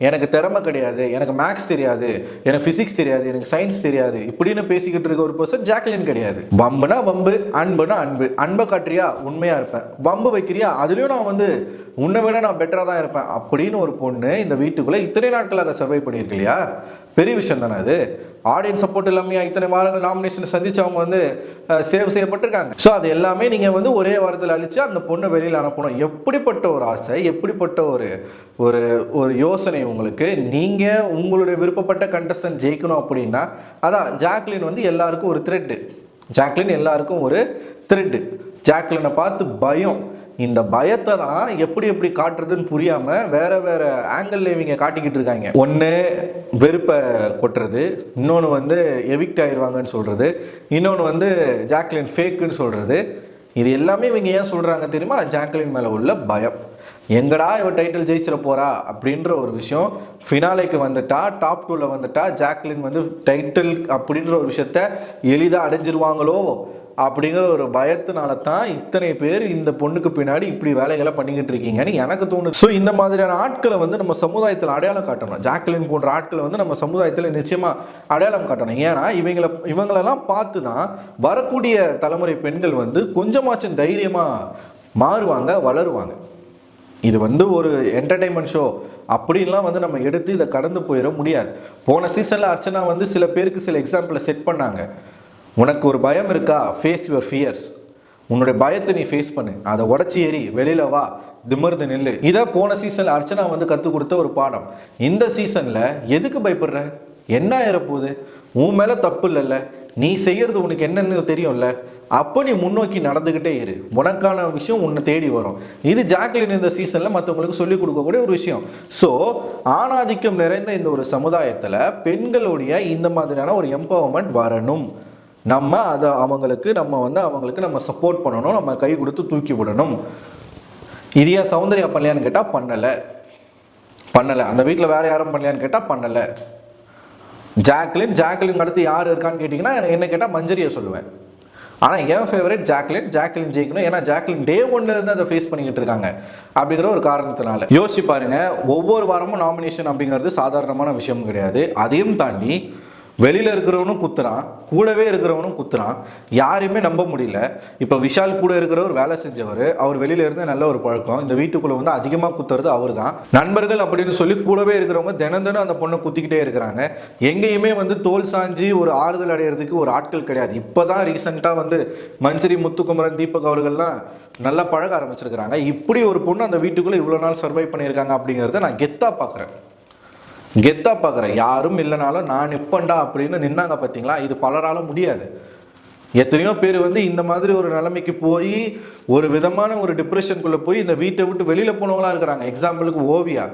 எனக்கு திறமை கிடையாது எனக்கு மேக்ஸ் தெரியாது எனக்கு ஃபிசிக்ஸ் தெரியாது எனக்கு சயின்ஸ் தெரியாது. இப்படின்னு பேசிக்கிட்டு இருக்க ஒரு பர்சன் ஜாக்லின் கிடையாது. வம்புனா வம்பு அன்புனா அன்பு. அன்பை காட்டுறியா? உண்மையாக இருப்பேன். வம்பு வைக்கிறியா? அதுலேயும் நான் வந்து உன்னை விட நான் பெட்டராக தான் இருப்பேன். அப்படின்னு ஒரு பொண்ணு இந்த வீட்டுக்குள்ளே இத்தனை நாட்களாக சர்வை பண்ணியிருக்கு இல்லையா பெரிய விஷயம் தானே அது. ஆடியன்ஸ் சப்போர்ட் இல்லாமையா இத்தனை வாரங்கள் நாமினேஷன் சந்திச்சு அவங்க வந்து சேவ் செய்யப்பட்டிருக்காங்க. ஸோ அது எல்லாமே நீங்கள் வந்து ஒரே வாரத்தில் அழிச்சு அந்த பொண்ணை வெளியில் அனுப்பணும். எப்படிப்பட்ட ஒரு ஆசை எப்படிப்பட்ட ஒரு ஒரு ஒரு யோசனை உங்களுக்கு நீங்கள் உங்களுடைய விருப்பப்பட்ட கண்டஸ்டன்ட் ஜெயிக்கணும் அப்படின்னா அதான் ஜாக்லின் வந்து எல்லாருக்கும் ஒரு த்ரெட்டு ஜாக்லின் எல்லாருக்கும் ஒரு த்ரெட்டு ஜாக்லினை பார்த்து பயம். இந்த பயத்தை தான் எப்படி எப்படி காட்டுறதுன்னு புரியாமல் வேற வேற ஆங்கிள் இவங்க காட்டிக்கிட்டு இருக்காங்க. ஒன்று வெறுப்பை கொட்டுறது. இன்னொன்று வந்து எவிக்ட் ஆயிடுவாங்கன்னு சொல்கிறது இன்னொன்று வந்து ஜாக்லின் ஃபேக்குன்னு சொல்கிறது இது எல்லாமே இவங்க ஏன் சொல்கிறாங்க தெரியுமா? ஜாக்லின் மேலே உள்ள பயம். எங்கடா இவன் டைட்டில் ஜெயிச்சிட போகிறா அப்படின்ற ஒரு விஷயம் ஃபினாலேக்கு வந்துட்டா டாப் டூவில் வந்துட்டா ஜாக்லின் வந்து டைட்டில் அப்படின்ற ஒரு விஷயத்த எளிதாக அடைஞ்சிருவாங்களோ அப்படிங்கிற ஒரு பயத்தினால தான் இத்தனை பேர் இந்த பொண்ணுக்கு பின்னாடி இப்படி வேலைகளை பண்ணிக்கிட்டு இருக்கீங்கன்னு எனக்கு தோணுது. ஸோ இந்த மாதிரியான ஆட்களை வந்து நம்ம சமுதாயத்தில் அடையாளம் காட்டணும். ஜாக்லின் போன்ற ஆட்களை வந்து நம்ம சமுதாயத்தில் நிச்சயமாக அடையாளம் காட்டணும். ஏன்னா இவங்களை இவங்களெல்லாம் பார்த்து தான் வரக்கூடிய தலைமுறை பெண்கள் வந்து கொஞ்சமாச்சும் தைரியமாக மாறுவாங்க வளருவாங்க. இது வந்து ஒரு என்டர்டைன்மெண்ட் ஷோ அப்படின்லாம் வந்து நம்ம எடுத்து இதை கடந்து போயிட முடியாது. போன சீசனில் அர்ச்சனா வந்து சில பேருக்கு சில எக்ஸாம்பிளை செட் பண்ணாங்க. உனக்கு ஒரு பயம் இருக்கா? ஃபேஸ் யுவர் ஃபியர்ஸ் உன்னுடைய பயத்தை நீ ஃபேஸ் பண்ணு. அதை உடச்சி ஏறி வெளியில வா. திமிர்ந்து நில்லு. இதை போன சீசனில் அர்ச்சனா வந்து கற்றுக் கொடுத்த ஒரு பாடம். இந்த சீசனில் எதுக்கு பயப்படுற? என்ன ஆயிரப்போகுது? உன் மேலே தப்பு இல்லைல்ல. நீ செய்கிறது உனக்கு என்னென்னு தெரியும்ல. அப்போ நீ முன்னோக்கி நடந்துக்கிட்டே இரு. உனக்கான விஷயம் உன்னை தேடி வரும். இது ஜாக்லின் இந்த சீசனில் மற்றவங்களுக்கு சொல்லிக் கொடுக்கக்கூடிய ஒரு விஷயம். ஸோ ஆணாதிக்கம் நிறைந்த இந்த ஒரு சமுதாயத்தில் பெண்களுடைய இந்த மாதிரியான ஒரு எம்பவர்மெண்ட் வரணும். நம்ம அதை அவங்களுக்கு நம்ம வந்து அவங்களுக்கு நம்ம சப்போர்ட் பண்ணணும். நம்ம கை கொடுத்து தூக்கி விடணும். இது ஏன் சௌந்தர்யா பண்ணலையான்னு கேட்டால் பண்ணலை. பண்ணலை. அந்த வீட்டில் வேறு யாரும் பண்ணலையான்னு கேட்டால் பண்ணலை. ஜாக்லின் ஜாக்லின் அடுத்து யார் இருக்கான்னு கேட்டிங்கன்னா என்ன கேட்டால் மஞ்சரியை சொல்லுவேன். ஆனால் என் ஃபேவரேட் ஜாக்லின் ஜாக்லின் ஜெயிக்கணும். ஏன்னா ஜாக்லின் டே ஒன்லேருந்து அதை ஃபேஸ் பண்ணிக்கிட்டு இருக்காங்க. அப்படிங்கிற ஒரு காரணத்தினால. யோசிச்சு பாருங்க ஒவ்வொரு வாரமும் நாமினேஷன் அப்படிங்கிறது சாதாரணமான விஷயம் கிடையாது. அதையும் தாண்டி வெளியில் இருக்கிறவனும் குத்துறான் கூடவே இருக்கிறவனும் குத்துறான். யாரையுமே நம்ப முடியல. இப்போ விஷால் கூட இருக்கிறவர் வேலை செஞ்சவர். அவர் வெளியில இருந்து நல்ல ஒரு பழக்கம். இந்த வீட்டுக்குள்ள வந்து அதிகமாக குத்துறது அவர் தான் நண்பர்கள் அப்படின்னு சொல்லி கூடவே இருக்கிறவங்க தினம் தினம் அந்த பொண்ணை குத்திக்கிட்டே இருக்கிறாங்க. எங்கேயுமே வந்து தோல் சாஞ்சி ஒரு ஆறுதல் அடையிறதுக்கு ஒரு ஆட்கள் கிடையாது. இப்போ தான் ரீசெண்டாக வந்து மஞ்சரி முத்துக்குமரன் தீபக் அவர்கள்லாம் நல்லா பழக ஆரம்பிச்சிருக்கிறாங்க. இப்படி ஒரு பொண்ணு அந்த வீட்டுக்குள்ளே இவ்வளோ நாள் சர்வை பண்ணியிருக்காங்க அப்படிங்கிறத நான் கெத்தாக பார்க்குறேன் கெத்தா பார்க்குறேன் யாரும் இல்லைனாலும் நான் நிற்பேன்டா அப்படின்னு நின்னாங்க பார்த்தீங்களா இது பலரால முடியாது. எத்தனையோ பேர் வந்து இந்த மாதிரி ஒரு நிலைமைக்கு போய் ஒரு விதமான ஒரு டிப்ரெஷனுக்குள்ளே போய் இந்த வீட்டை விட்டு வெளியில் போனவங்களா இருக்கிறாங்க. எக்ஸாம்பிளுக்கு ஓவியா.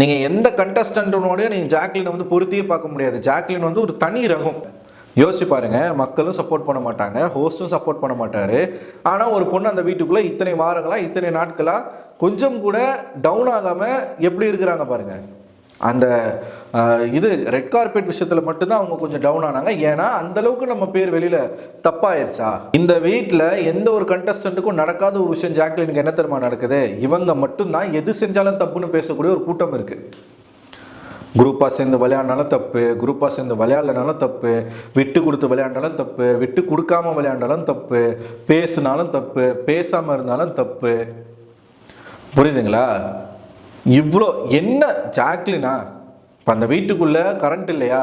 நீங்கள் எந்த கண்டஸ்டன்டனோடய நீங்கள் ஜாக்லினை வந்து பொருத்தியே பார்க்க முடியாது. ஜாக்லின் வந்து ஒரு தனி ரகம். யோசிச்சு பாருங்க. மக்களும் சப்போர்ட் பண்ண மாட்டாங்க. ஹோஸ்டும் சப்போர்ட் பண்ண மாட்டார். ஆனால் ஒரு பொண்ணு அந்த வீட்டுக்குள்ளே இத்தனை வாரங்களாக இத்தனை நாட்களாக கொஞ்சம் கூட டவுன் ஆகாமல் எப்படி இருக்கிறாங்க பாருங்கள் அந்த இது ரெட் கார்பெட் விஷயத்தில் மட்டும்தான் அவங்க கொஞ்சம் டவுன் ஆனாங்க. ஏன்னா அந்த அளவுக்கு நம்ம பேர் வெளியில் தப்பாயிருச்சா? இந்த வீட்டில் எந்த ஒரு கண்டஸ்டண்ட்டுக்கும் நடக்காத ஒரு விஷயம் ஜாக்லினுக்கு என்ன தெரியுமா நடக்குது? இவங்க மட்டும்தான் எது செஞ்சாலும் தப்புன்னு பேசக்கூடிய ஒரு கூட்டம் இருக்குது குரூப்பாக சேர்ந்து விளையாடினாலும் தப்பு குரூப்பாக சேர்ந்து விளையாடலனாலும் தப்பு விட்டு கொடுத்து விளையாண்டாலும் தப்பு விட்டு கொடுக்காம விளையாண்டாலும் தப்பு பேசுனாலும் தப்பு பேசாமல் இருந்தாலும் தப்பு. புரியுதுங்களா? இவ்வளோ என்ன ஜாக்லினா? இப்போ அந்த வீட்டுக்குள்ளே கரண்ட் இல்லையா?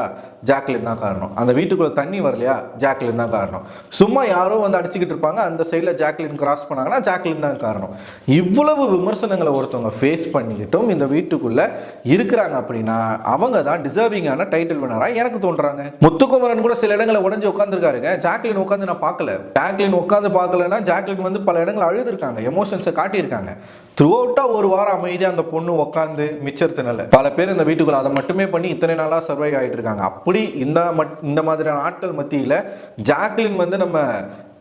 ஜாக்லின் தான் காரணம். அந்த வீட்டுக்குள்ளே தண்ணி வரலையா? ஜாக்லின் தான் காரணம். சும்மா யாரோ வந்து அடிச்சுக்கிட்டு இருப்பாங்க. அந்த சைடில் ஜாக்லின் கிராஸ் பண்ணாங்கன்னா ஜாக்லின் தான் காரணம். இவ்வளவு விமர்சனங்களை ஒருத்தவங்க ஃபேஸ் பண்ணிக்கிட்டும் இந்த வீட்டுக்குள்ளே இருக்கிறாங்க அப்படின்னா அவங்க தான் டிசர்விங்கான டைட்டில் வினராக எனக்கு தோன்றாங்க. முத்துக்குமரன் கூட சில இடங்களில் உடஞ்சி உட்காந்துருக்காருங்க ஜாக்லின் உட்காந்து நான் பார்க்கல. ஜாக்லின் உட்காந்து பார்க்கலன்னா ஜாக்லின் வந்து பல இடங்கள் அழுதுருக்காங்க. எமோஷன்ஸை காட்டியிருக்காங்க. த்ரூ அவுட்டாக ஒரு வாரம் அமைதியாக அந்த பொண்ணு உட்காந்து மிச்சத்தினால பல பேர் இந்த வீட்டுக்குள்ளே அதை மட்டுமே பண்ணி இத்தனை நாளாக சர்வைவ் ஆகிட்டு இருக்காங்க. அப்படி இந்த மட் இந்த மாதிரியான ஆட்கள் மத்தியில் ஜாக்லின் வந்து நம்ம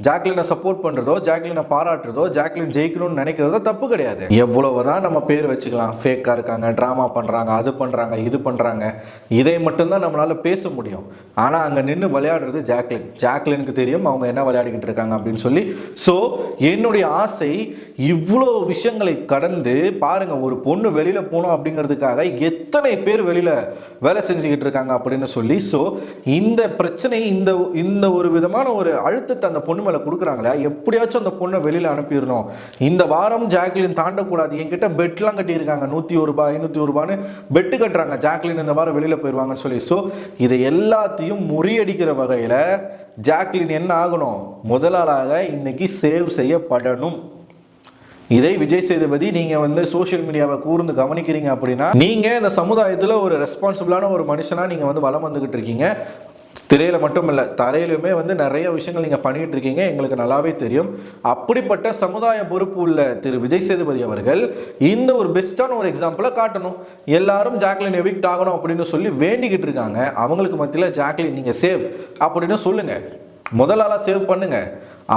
ஜாக்லினை சப்போர்ட் பண்ணுறதோ ஜாக்லினை பாராட்டுறதோ ஜாக்லின் ஜெயிக்கணும்னு நினைக்கிறதோ தப்பு கிடையாது. எவ்வளவுதான் நம்ம பேர் வச்சுக்கலாம். ஃபேக்காக இருக்காங்க ட்ராமா பண்ணுறாங்க அது பண்ணுறாங்க இது பண்ணுறாங்க இதை மட்டும்தான் நம்மளால் பேச முடியும். ஆனால் அங்கே நின்று விளையாடுறது ஜாக்லின். ஜாக்லினுக்கு தெரியும் அவங்க என்ன விளையாடிக்கிட்டு இருக்காங்க அப்படின்னு சொல்லி. ஸோ என்னுடைய ஆசை இவ்வளோ விஷயங்களை கடந்து பாருங்கள் ஒரு பொண்ணு வெளியில் போகணும் அப்படிங்கிறதுக்காக எத்தனை பேர் வெளியில் வேலை செஞ்சுக்கிட்டு இருக்காங்க அப்படின்னு சொல்லி. ஸோ இந்த பிரச்சனை இந்த இந்த ஒரு விதமான ஒரு அழுத்தத்தை அந்த பொண்ணு மேலே கொடுக்குறாங்களா எப்படியாச்சும் அந்த பொண்ணை வெளியில் அனுப்பிடணும். இந்த வாரம் ஜாக்லின் தாண்டக்கூடாது. என்கிட்ட பெட்லாம் கட்டியிருக்காங்க. நூற்றி ஒரு ரூபாய் ஐநூற்றி ஒரு ரூபான்னு பெட்டு கட்டுறாங்க. ஜாக்லின் இந்த வாரம் வெளியில் போயிடுவாங்கன்னு சொல்லி. ஸோ இதை எல்லாத்தையும் முறியடிக்கிற வகையில் ஜாக்லின் என்ன ஆகணும்? முதலாளாக இன்னைக்கு சேவ் செய்யப்படணும். இதை விஜய் சேதுபதி நீங்க வந்து சோசியல் மீடியாவை கூர்ந்து கவனிக்கிறீங்க அப்படின்னா நீங்க இந்த சமுதாயத்தில் ஒரு ரெஸ்பான்சிபிளான ஒரு மனுஷனா நீங்க வந்து வளம் வந்துகிட்டு இருக்கீங்க. திரையில் மட்டும் இல்லை தரையிலுமே வந்து நிறைய விஷயங்கள் நீங்கள் பண்ணிட்டு இருக்கீங்க. எங்களுக்கு நல்லாவே தெரியும். அப்படிப்பட்ட சமுதாய பொறுப்பு உள்ள திரு விஜய் சேதுபதி அவர்கள் இந்த ஒரு பெஸ்ட்டான ஒரு எக்ஸாம்பிளை காட்டணும். எல்லாரும் ஜாக்லின் எவிக்ட் ஆகணும் அப்படின்னு சொல்லி வேண்டிக்கிட்டு இருக்காங்க. அவங்களுக்கு மத்தியில் ஜாக்லின் நீங்கள் சேவ் அப்படின்னு சொல்லுங்கள் முதலாளாக சேவ் பண்ணுங்க.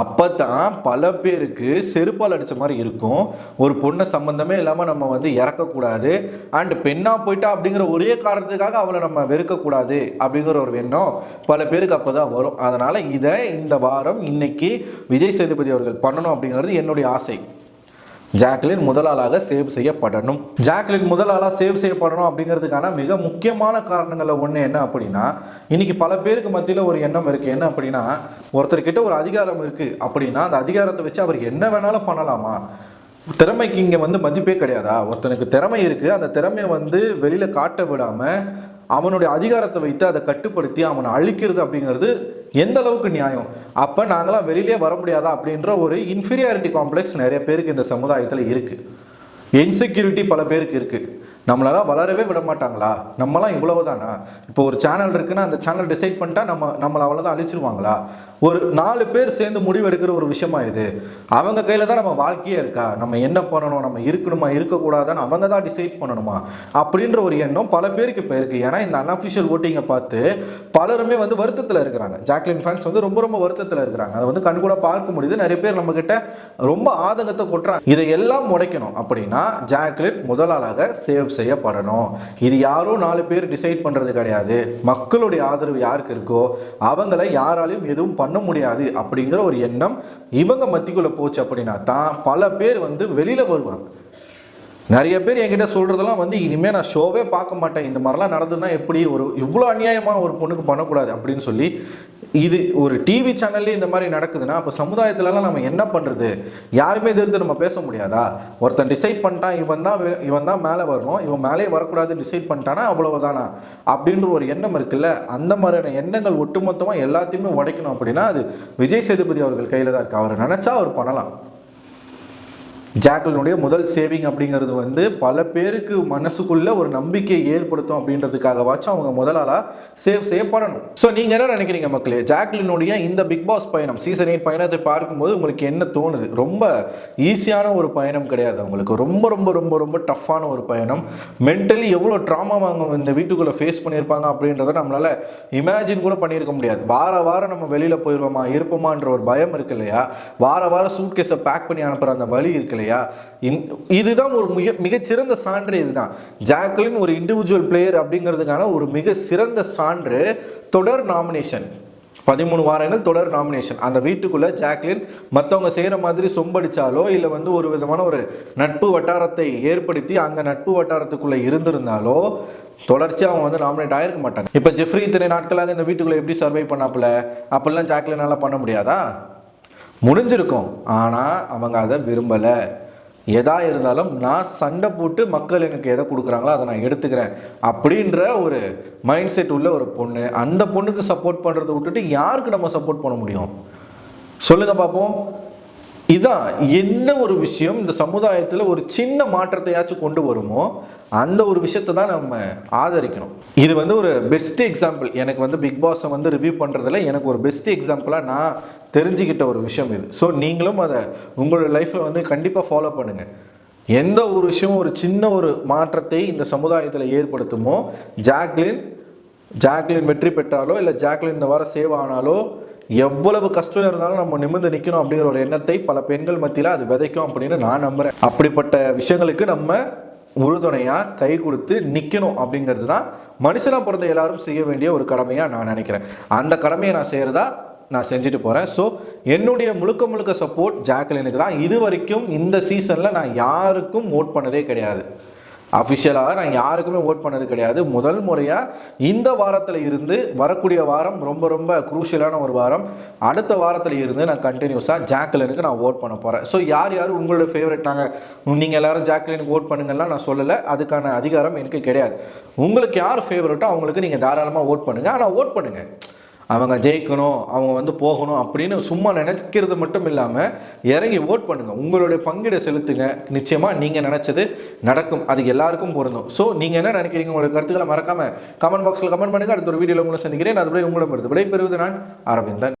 அப்பதான் பல பேருக்கு செருப்பால் அடித்த மாதிரி இருக்கும். ஒரு பொண்ணை சம்மந்தமே இல்லாமல் நம்ம வந்து இறக்கக்கூடாது. அண்டு பெண்ணாக போயிட்டா அப்படிங்கிற ஒரே காரணத்துக்காக அவளை நம்ம வெறுக்கக்கூடாது அப்படிங்கிற ஒரு எண்ணம் பல பேருக்கு அப்பதான் வரும். அதனால் இதை இந்த வாரம் இன்னைக்கு விஜய் சேதுபதி அவர்கள் பண்ணணும் அப்படிங்கிறது என்னுடைய ஆசை. ஜாக்லின் முதலாளாக சேவ் செய்யப்படணும். ஜாக்லின் முதலாளாக சேவ் செய்யப்படணும் அப்படிங்கிறதுக்கான மிக முக்கியமான காரணங்களில் ஒன்று என்ன அப்படின்னா இன்னைக்கு பல பேருக்கு மத்தியில் ஒரு எண்ணம் இருக்குது என்ன அப்படின்னா ஒருத்தர்கிட்ட ஒரு அதிகாரம் இருக்குது அப்படின்னா அந்த அதிகாரத்தை வச்சு அவர் என்ன வேணாலும் பண்ணலாமா? திறமைக்கு இங்கே வந்து மதிப்பே கிடையாதா? ஒருத்தனுக்கு திறமை இருக்குது அந்த திறமையை வந்து வெளியில் காட்ட விடாமல் அவனுடைய அதிகாரத்தை வைத்து அதை கட்டுப்படுத்தி அவனை அழிக்கிறது அப்படிங்கிறது எந்த அளவுக்கு நியாயம்? அப்போ நாங்களாம் வெளியிலே வர முடியாதா அப்படின்ற ஒரு இன்ஃபீரியாரிட்டி காம்ப்ளெக்ஸ் நிறைய பேருக்கு இந்த சமுதாயத்தில் இருக்குது இன்செக்யூரிட்டி பல பேருக்கு இருக்குது நம்மளால் வளரவே விட மாட்டாங்களா? நம்மலாம் இவ்வளவு தானா இப்போ ஒரு சேனல் இருக்குன்னா அந்த சேனல் டிசைட் பண்ணிட்டா நம்ம நம்மளை அவ்வளோதான் அழிச்சிருவாங்களா? ஒரு நாலு பேர் சேர்ந்து முடிவு எடுக்கிற ஒரு விஷயமா இது? அவங்க கையில் தான் நம்ம வாழ்க்கையே இருக்கா? நம்ம என்ன பண்ணணும்? நம்ம இருக்கணுமா? இருக்கக்கூடாதான்னு அவங்க தான் டிசைட் பண்ணணுமா? அப்படின்ற ஒரு எண்ணம் பல பேருக்கு இப்போ இருக்குது ஏன்னா இந்த அன்அஃபிஷியல் ஓட்டிங்கை பார்த்து பலருமே வந்து வருத்தத்தில் இருக்கிறாங்க. ஜாக்லின் ஃபேன்ஸ் வந்து ரொம்ப ரொம்ப வருத்தத்தில் இருக்கிறாங்க. அதை வந்து கண்கூட பார்க்க முடியுது. நிறைய பேர் நம்மக்கிட்ட ரொம்ப ஆதங்கத்தை கொட்டுறாங்க. இதையெல்லாம் முடைக்கணும் அப்படின்னா ஜாக்லின் முதலாளாக சேவ் செய்யப்படணும். இது யாரோ நாலு பேர் டிசைட் பண்ணுறது கிடையாது. மக்களுடைய ஆதரவு யாருக்கு இருக்கோ அவங்கள யாராலையும் எதுவும் பண்ண முடியாது அப்படிங்கிற ஒரு எண்ணம் இவங்க மத்திக்குள்ளே போச்சு அப்படின்னா தான் பல பேர் வந்து வெளியில் வருவாங்க. நிறைய பேர் என்கிட்ட சொல்கிறதெல்லாம் வந்து இனிமேல் நான் ஷோவே பார்க்க மாட்டேன். இந்த மாதிரிலாம் நடந்ததுன்னா எப்படி ஒரு இவ்வளோ அநியாயமாக ஒரு பொண்ணுக்கு பண்ணக்கூடாது அப்படின்னு சொல்லி இது ஒரு டிவி சேனல்லே இந்த மாதிரி நடக்குதுன்னா அப்போ சமுதாயத்துலலாம் நம்ம என்ன பண்ணுறது யாருமே எதிர்த்து நம்ம பேச முடியாதா? ஒருத்தன் டிசைட் பண்ணிட்டான் இவன் தான் இவன் தான் மேலே வரணும். இவன் மேலே வரக்கூடாதுன்னு டிசைட் பண்ணிட்டானா அவ்வளவுதானா? அப்படின்ற ஒரு எண்ணம் இருக்குல்ல. அந்த மாதிரியான எண்ணங்கள் ஒட்டுமொத்தமாக எல்லாத்தையுமே உடைக்கணும் அப்படின்னா அது விஜய் சேதுபதி அவர்கள் கையில் தான் இருக்குது அவர் நினச்சா அவர் பண்ணலாம். ஜாக்லினுடைய முதல் சேவிங் அப்படிங்கிறது வந்து பல பேருக்கு மனசுக்குள்ளே ஒரு நம்பிக்கையை ஏற்படுத்தும் அப்படின்றதுக்காகவாச்சும் அவங்க முதலாளாக சேவ் செய்யப்படணும். ஸோ நீங்கள் என்ன நினைக்கிறீங்க மக்களே? ஜாக்லினுடைய இந்த பிக் பாஸ் பயணம் சீசன் எயிட் பயணத்தை பார்க்கும்போது உங்களுக்கு என்ன தோணுது? ரொம்ப ஈஸியான ஒரு பயணம் கிடையாது அவங்களுக்கு. ரொம்ப ரொம்ப ரொம்ப ரொம்ப டஃப்பான ஒரு பயணம். மென்டலி எவ்வளோ ட்ராமா அவங்க இந்த வீட்டுக்குள்ளே ஃபேஸ் பண்ணியிருப்பாங்க அப்படின்றத நம்மளால் இமேஜின் கூட பண்ணியிருக்க முடியாது. வார வாரம் நம்ம வெளியில் போயிடுவோமா இருப்போமான்ற ஒரு பயம் இருக்கு இல்லையா? வார வாரம் சூட் கேஸை பேக் பண்ணி அனுப்புகிற அந்த வழி இருக்கு இல்லையா? இதுதான் ஒரு மிக மிகச்சிறந்த சான்று இதுதான். ஜாக்லின் ஒரு இண்டிவிஜுவல் பிளேயர் அப்படிங்கிறதுக்கான ஒரு மிக சிறந்த சான்று தொடர் நாமினேஷன் பதிமூணு வாரங்கள் தொடர் நாமினேஷன் அந்த வீட்டுக்குள்ளே ஜாக்லின் மற்றவங்க செய்கிற மாதிரி சொம்படிச்சாலோ இல்லை வந்து ஒரு விதமான ஒரு நட்பு வட்டாரத்தை ஏற்படுத்தி அந்த நட்பு வட்டாரத்துக்குள்ளே இருந்திருந்தாலோ தொடர்ச்சியாக அவங்க வந்து நாமினேட் ஆகிருக்க மாட்டாங்க. இப்போ ஜெஃப்ரி இத்தனை நாட்களாக இந்த வீட்டுக்குள்ளே எப்படி சர்வை பண்ணாப்புல? அப்படிலாம் ஜாக்லினால பண்ண முடியாதா? முடிஞ்சிருக்கும். ஆனால் அவங்க அதை விரும்பலை. எதா இருந்தாலும் நான் சண்டை போட்டு மக்கள் எனக்கு எதை கொடுக்குறாங்களோ அதை நான் எடுத்துக்கிறேன். அப்படின்ற ஒரு மைண்ட் செட் உள்ள ஒரு பொண்ணு அந்த பொண்ணுக்கு சப்போர்ட் பண்ணுறதை விட்டுட்டு யாருக்கு நம்ம சப்போர்ட் பண்ண முடியும்? சொல்லுங்கள் பார்ப்போம் இதான் எந்த ஒரு விஷயம்? இந்த சமுதாயத்தில் ஒரு சின்ன மாற்றத்தையாச்சும் கொண்டு வருமோ? அந்த ஒரு விஷயத்தை தான் நம்ம ஆதரிக்கணும். இது வந்து ஒரு பெஸ்ட் எக்ஸாம்பிள் எனக்கு வந்து பிக் பாஸை வந்து ரிவ்யூ பண்ணுறதுல எனக்கு ஒரு பெஸ்ட் எக்ஸாம்பிளாக நான் தெரிஞ்சுக்கிட்ட ஒரு விஷயம் இது. ஸோ நீங்களும் அதை உங்களோட லைஃப்பில் வந்து கண்டிப்பாக ஃபாலோ பண்ணுங்கள் எந்த ஒரு விஷயமும் ஒரு சின்ன ஒரு மாற்றத்தை இந்த சமுதாயத்தில் ஏற்படுத்துமோ? ஜாக்லின் ஜாக்லின் வெற்றி பெற்றாலோ இல்லை ஜாக்லின் இந்த வாரம் சேவ் ஆனாலோ எவ்வளவு கஷ்டம் இருந்தாலும் நம்ம நிமிர்ந்து நிற்கணும் அப்படிங்கிற ஒரு எண்ணத்தை பல பெண்கள் மத்தியில் அது விதைக்கும் அப்படின்னு நான் நம்புகிறேன் அப்படிப்பட்ட விஷயங்களுக்கு நம்ம உறுதுணையாக கை கொடுத்து நிற்கணும் அப்படிங்கிறது தான் மனுஷனாக பிறந்த எல்லாரும் செய்ய வேண்டிய ஒரு கடமையாக நான் நினைக்கிறேன். அந்த கடமையை நான் செய்கிறதா நான் செஞ்சுட்டு போகிறேன் ஸோ என்னுடைய முழுக்க முழுக்க சப்போர்ட் ஜாக்லினுக்கு தான். இது வரைக்கும் இந்த சீசனில் நான் யாருக்கும் ஓட் பண்ணதே கிடையாது. அஃபிஷியலாக நான் யாருக்குமே ஓட் பண்ணது கிடையாது. முதல் முறையாக இந்த வாரத்தில் இருந்து வரக்கூடிய வாரம் ரொம்ப ரொம்ப குரூஷியலான ஒரு வாரம். அடுத்த வாரத்தில் இருந்து நான் கண்டினியூஸாக ஜாக்லினுக்கு நான் ஓட் பண்ண போகிறேன் ஸோ யார் யார் உங்களோட ஃபேவரட் நாங்கள் நீங்கள் எல்லோரும் ஜாக்லினுக்கு ஓட் பண்ணுங்கள்லாம் நான் சொல்லலை. அதுக்கான அதிகாரம் எனக்கு கிடையாது. உங்களுக்கு யார் ஃபேவரட்டோ அவங்களுக்கு நீங்கள் தாராளமாக ஓட் பண்ணுங்கள் ஆனால் ஓட் பண்ணுங்கள் அவங்க ஜெயிக்கணும் அவங்க வந்து போகணும் அப்படின்னு சும்மா நினைக்கிறது மட்டும் இல்லாமல் இறங்கி ஓட் பண்ணுங்கள் உங்களுடைய பங்கீடை செலுத்துங்க. நிச்சயமாக நீங்கள் நினச்சது நடக்கும். அது எல்லாருக்கும் பொருந்தும். ஸோ நீங்கள் என்ன நினைக்கிறீங்க? உங்களுடைய கருத்துக்களை மறக்காமல் கமெண்ட் பாக்ஸில் கமெண்ட் பண்ணுங்கள் அடுத்த ஒரு வீடியோவில் உங்களை சந்திக்கிறேன். அதுபடி உங்களிடம் இருந்து விடைபெறுவது நான் அரவிந்தன்.